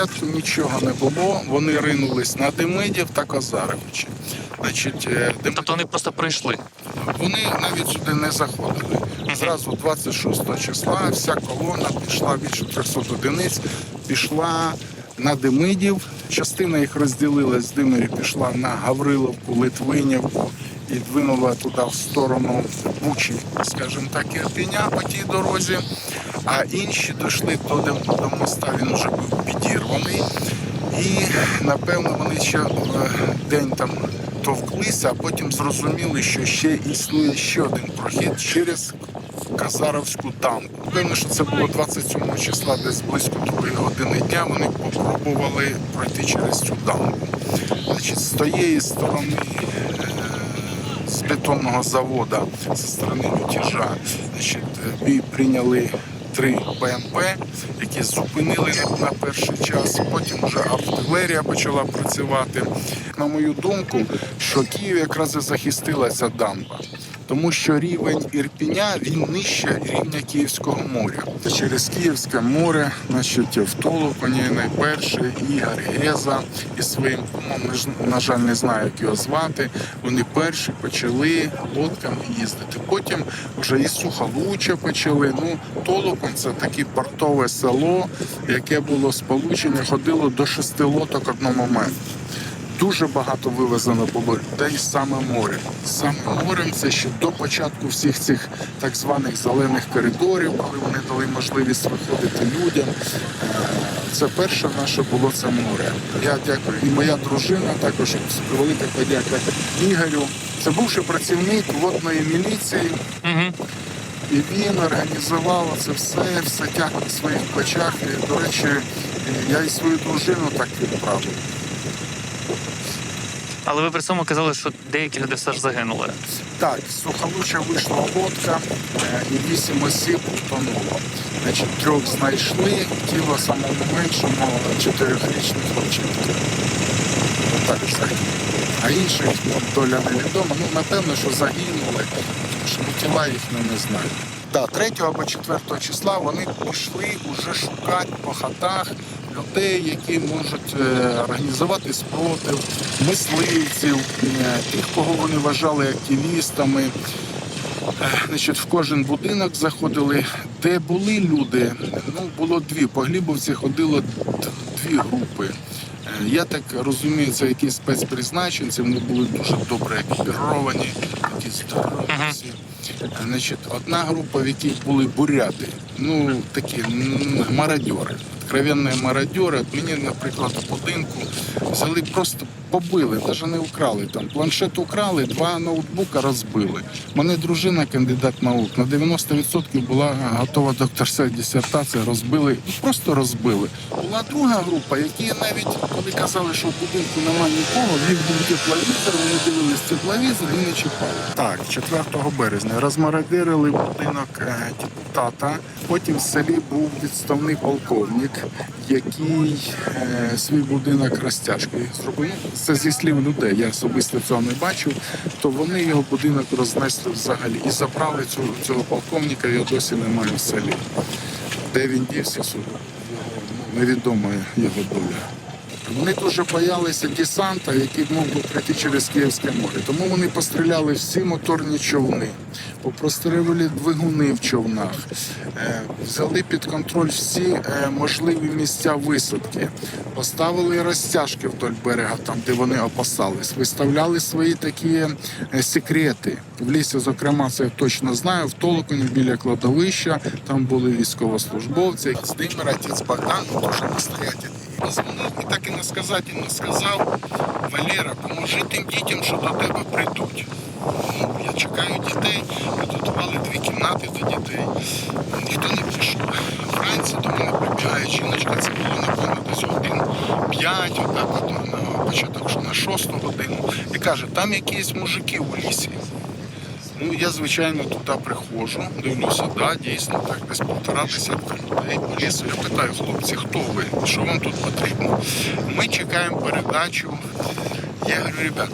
Спочатку нічого не було, вони ринулись на Демидів та Козаровича. Значить, е, Дем- Тобто вони просто прийшли. вони навіть сюди не заходили. Зразу 26 числа вся колона пішла більше 300 одиниць, пішла на Демидів. Частина їх розділилась з Димирів, пішла на Гавриловку, Литвинівку і двинула туди в сторону Бучі, скажімо так, Ірпіня по тій дорозі. А інші дійшли до, до моста, він вже був підірваний. І напевно вони ще е, день там товклися, а потім зрозуміли, що ще існує ще один прохід через Казаровську дамбу. Певно, що це було 27 числа, десь близько другої години дня. Вони попробували пройти через цю дамбу. Значить, з тієї сторони е, з бетонного заводу зі сторони Лютіжа значить, е, бій прийняли три БМП, які зупинили на- перший час. Потім вже артилерія почала працювати. На мою думку, що Київ якраз і захистилася дамба. Тому що рівень Ірпіня він нижче рівня Київського моря. Через Київське море, значить, в Толоконі найперший Ігор Геза із своїм кумом, на жаль, не знаю, як його звати. Вони перші почали лодками їздити. Потім вже із Сухолуччя почали. Ну, Толокон це таке портове село, яке було сполучене, ходило до шести лодок одномоментно. Дуже багато вивезено було людей саме морем. Саме морем це ще до початку всіх цих так званих зелених коридорів, коли вони дали можливість виходити людям. Е, Це перше наше було це море. Я дякую. І моя дружина також велика подяка Ігорю. Це бувший працівник водної міліції. Угу. І він організував це все, все тяг на своїх плечах. І, до речі, я і свою дружину так відправив. Але ви при цьому казали, що деякі люди все ж загинули. Так, з Сухолуччя вийшла лодка е, і вісім осіб втонуло. Значить, трьох знайшли, тіло самого меншого чотирьохрічних хлопчинки. Так, загинули. А інших ну, доля невідома. Ну, напевно, що загинули, тому що ну, тіла їхні не знаю. Так, 3 або 4 числа вони пішли вже шукати по хатах людей, які можуть е, організувати спротив, мисливців, е, тих, кого вони вважали активістами. Е, Значить, в кожен будинок заходили, де були люди. Ну, було дві. По Глібовці ходило дві групи. Я так розумію, це якісь спецпризначенці, вони були дуже добре екіпіровані, якісь здорові. Значить, одна група, в якій були буряти, ну такі мародьори, откровенні мародьори. Мені, наприклад, в будинку взяли просто побили, навіть не украли там. Планшет украли, два ноутбука розбили. Мене дружина, кандидат наук, на 90% була готова докторська дисертація, розбили, ну просто розбили. Була друга група, які навіть коли казали, що в будинку немає нікого, в був тепловізор, вони дивились тепловізор і не чіпали. Так, 4 березня розмародерили будинок депутата. Потім в селі був відставний полковник, який е, свій будинок розтяжкою зробив. Це зі слів людей. Я особисто цього не бачив. То вони його будинок рознесли взагалі і забрали цього, цього полковника. Його досі немає в селі. Де він дівся, невідома його доля. Вони дуже боялися десанта, який мог би прийти через Київське море. Тому вони постріляли всі моторні човни, попрострілювали двигуни в човнах, е, взяли під контроль всі е, можливі місця висадки, поставили розтяжки вдоль берега, там де вони опасались, виставляли свої такі е, секрети. В лісі, зокрема, це я точно знаю. В Толоконі біля кладовища там були військовослужбовці. З Димира отець Богдан дуже настоятельний. Позвонив і так і насказательно сказав Валера, поможи тим дітям, що до тебе прийдуть. Ну, я чекаю дітей, підготували дві кімнати до дітей. Ніхто не прийшов. Вранці до мене прибігає жіночка, це було десь годин п'ять, отак от на початок на шосту годину. І каже, там якісь мужики у лісі. Ну, я, звичайно, туди приходжу, дивлюся, да, дійсно, так, десь півтора десятка людей по лісу. Я питаю, хлопці, хто ви? Що вам тут потрібно? Ми чекаємо передачу. Я говорю, ребят,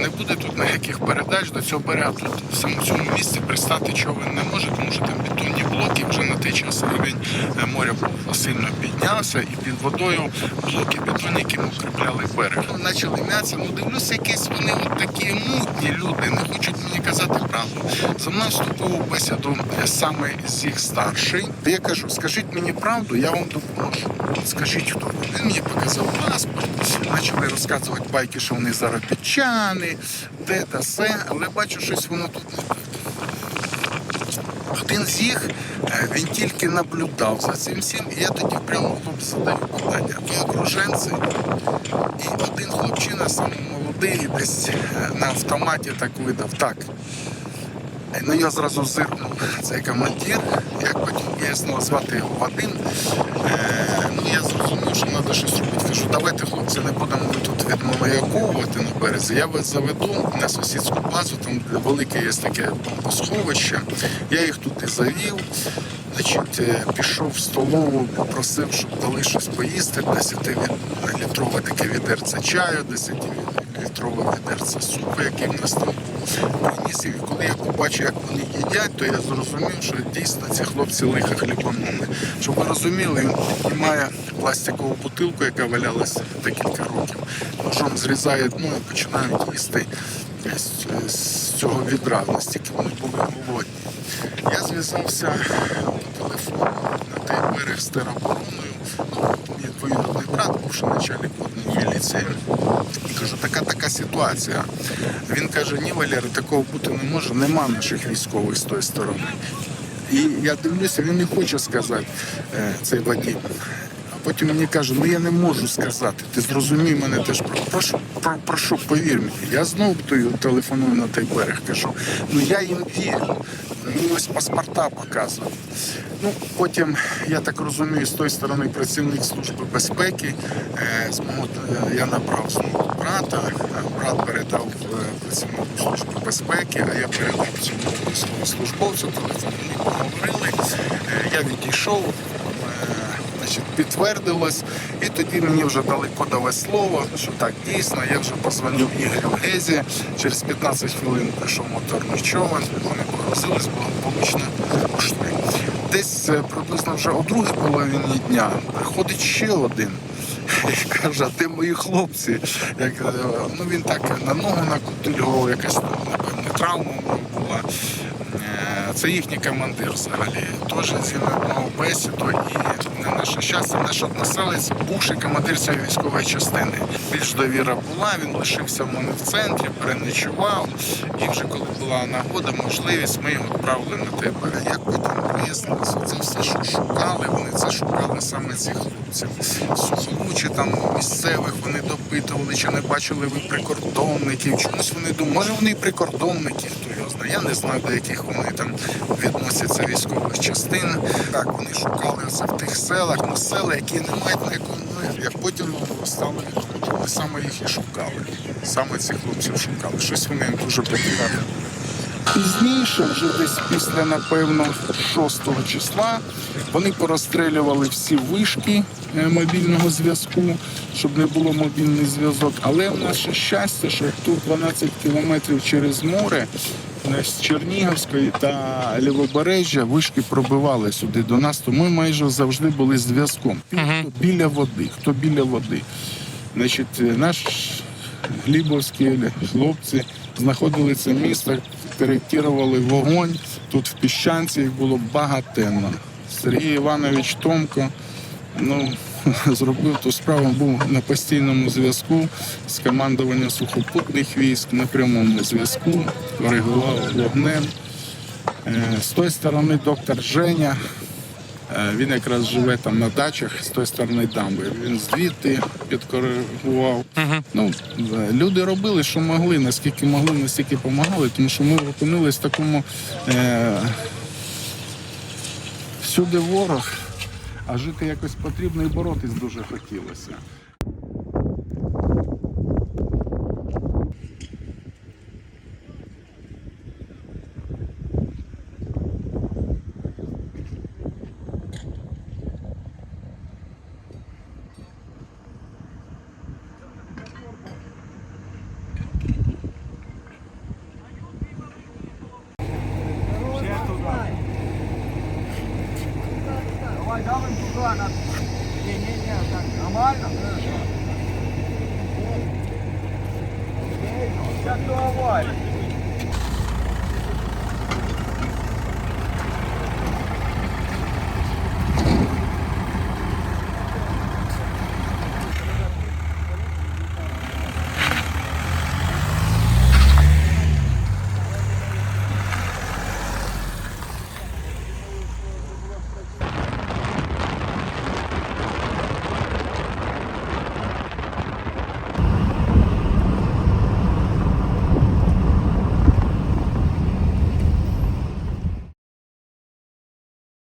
не буде тут ніяких передач до цього берега. Тут в самому цьому місці пристати човен не може, тому що там бетонні блоки вже на той час рівень е, моря був сильно піднявся, і під водою блоки бетонні, ми укріпляли берег. Почали м'ятися, ну дивлюся, якісь вони от такі мутні люди, не хочуть мені казати правду. За мною вступив у бесіду е, саме з їх старший. Я кажу, скажіть мені правду, я вам допоможу. Скажіть, хто. Він мені показав паспорт, почали розказувати байки, що вони заробітчани, де та все, але бачу, щось воно тут не. Один з їх е, він тільки наблюдав за цим всім, і я тоді прямо хлопці задаю питання. Ви окруженці? І один хлопчина, саме молодий, десь е, на автоматі так видав. Так. Е, Ну я зразу зиркнув цей командир, як потім вияснило, звати його Вадим. Е, ну я зрозумів, що треба щось робити. Кажу, давайте, хлопці, не будемо тут відмалаяковувати на березі. Я вас заведу на сусідську базу, там велике є таке бомбосховище. Я їх туди завів. Значить, е, пішов в столову, попросив, щоб дали щось поїсти, 10-літрове таке відерце чаю, 10-літрове відерце супу, який в нас там. Приніс. І коли я побачив, як вони їдять, то я зрозумів, що дійсно ці хлопці лиха хлібанули. Щоб ви розуміли, він піднімає пластикову бутилку, яка валялася декілька років. Зрізає дно і починають їсти з, цього відра, настільки вони були голодні. Я зв'язався по телефону на той берег з теробороною. Ну, мій двоюродний брат, бувши начальник міліції. І кажу, така така ситуація. Він каже, ні, Валера, такого бути не може, нема наших військових з тої сторони. І я дивлюся, він не хоче сказати е, цей Вадим. Потім мені каже, ну я не можу сказати. Ти зрозумій мене теж. Прошу, про- прошу, повір мені. Я знову тою телефоную на той берег, кажу, ну я їм вірю. Мені ось паспорта показував. Ну, потім, я так розумію, з тої сторони працівник Служби безпеки, е, з мого, е, я набрав знову брата, е, брат передав працівнику Служби безпеки, а я передав цьому військовослужбовцю телефон, вони поговорили, Е, я відійшов. Значить, підтвердилось, і тоді мені вже дали кодове слово, що так дійсно. Я вже позвонив Ігорю Гезі. Через 15 хвилин прийшов моторний човен, вони погрузились, благополучно пішли. Десь е, приблизно вже о другій половині дня приходить ще один. І каже, а де мої хлопці? Як, е, ну він так на ногу накутильгував, якась там, напевне, травма була. Е, Це їхній командир взагалі. Теж зі мною бесіду і наше щастя, наш односелець, бувший командир цієї військової частини. Більш довіра була, він лишився в мене в центрі, переночував. І вже коли була нагода, можливість, ми його відправили на берег. Як потім вияснилося, це все, що шукали, вони це шукали саме цих хлопців. Сухолучі там місцевих вони допитували, чи не бачили ви прикордонників. Чомусь вони думали, може вони і прикордонники, хто. Я не знаю, до яких вони там відносяться військових частин. Так, вони шукали це в тих селах, ну села, які не мають ніякого миру. Як потім стало відомо, то вони саме їх і шукали. Саме цих хлопців шукали. Щось вони їм дуже потрібно. Пізніше, вже десь після, напевно, 6 числа, вони порозстрілювали всі вишки е, мобільного зв'язку, щоб не було мобільний зв'язок. Але в наше щастя, що тут 12 кілометрів через море, з Чернігівської та Лівобережжя вишки пробивали сюди до нас, то ми майже завжди були зв'язком. Хто біля води, хто біля води. Значить, е, наш глібовські хлопці знаходили це місто, коректували вогонь. Тут в піщанці їх було багатенно. Сергій Іванович Томко ну, зробив ту справу, був на постійному зв'язку з командуванням сухопутних військ на прямому зв'язку, коригував вогнем. Е, З тої сторони доктор Женя. Е, Він якраз живе там на дачах з тої сторони дамби. Він звідти підкоригував. Ну, е, люди робили, що могли, наскільки могли, настільки допомагали, тому що ми опинились в такому е, всюди ворог, а жити якось потрібно і боротись дуже хотілося.